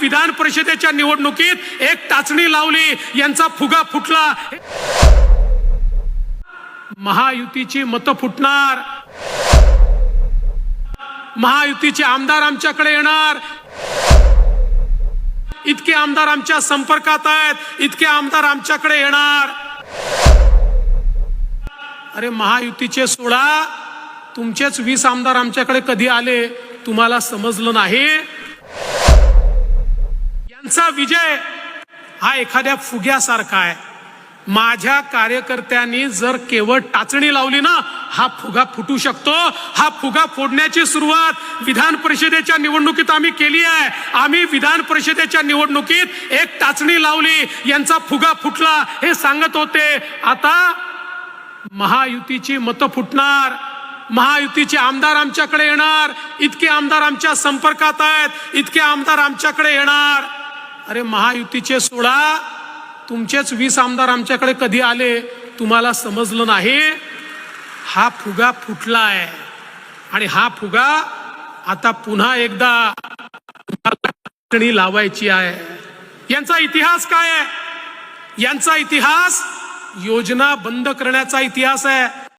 विधान परिषदेच्या निवडणुकीत एक टाचणी लावली यांचा फुगा फुटला. महायुतीची मतं फुटणार. महायुतीचे आमदार आमच्याकडे येणार. इतके आमदार आमच्या संपर्कात आहेत इतके आमदार आमच्याकडे येणार. अरे महायुतीचे सोळा तुमचेच वीस आमदार आमच्याकडे कधी आले तुम्हाला समजलं नाही? त्यांचा विजय हा एखाद्या फुग्यासारखा आहे. माझ्या कार्यकर्त्यांनी जर केवळ टाचणी लावली ना हा फुगा फुटू शकतो. हा फुगा फोडण्याची सुरुवात विधान परिषदेच्या निवडणुकीत आम्ही केली आहे. आम्ही विधान परिषदेच्या निवडणुकीत एक टाचणी लावली यांचा फुगा फुटला हे सांगत होते. आता महायुतीची मतं फुटणार महायुतीचे आमदार आमच्याकडे येणार इतके आमदार आमच्या संपर्कात आहेत इतके आमदार आमच्याकडे येणार. अरे महायुतीचे सोळा तुमचेच वीस आमदार आमच्याकडे कधी आले तुम्हाला समजलं नाही. हा फुगा फुटला आहे आणि हा फुगा आता पुन्हा एकदा लावायची आहे. यांचा इतिहास काय आहे? यांचा इतिहास योजना बंद करण्याचा इतिहास आहे.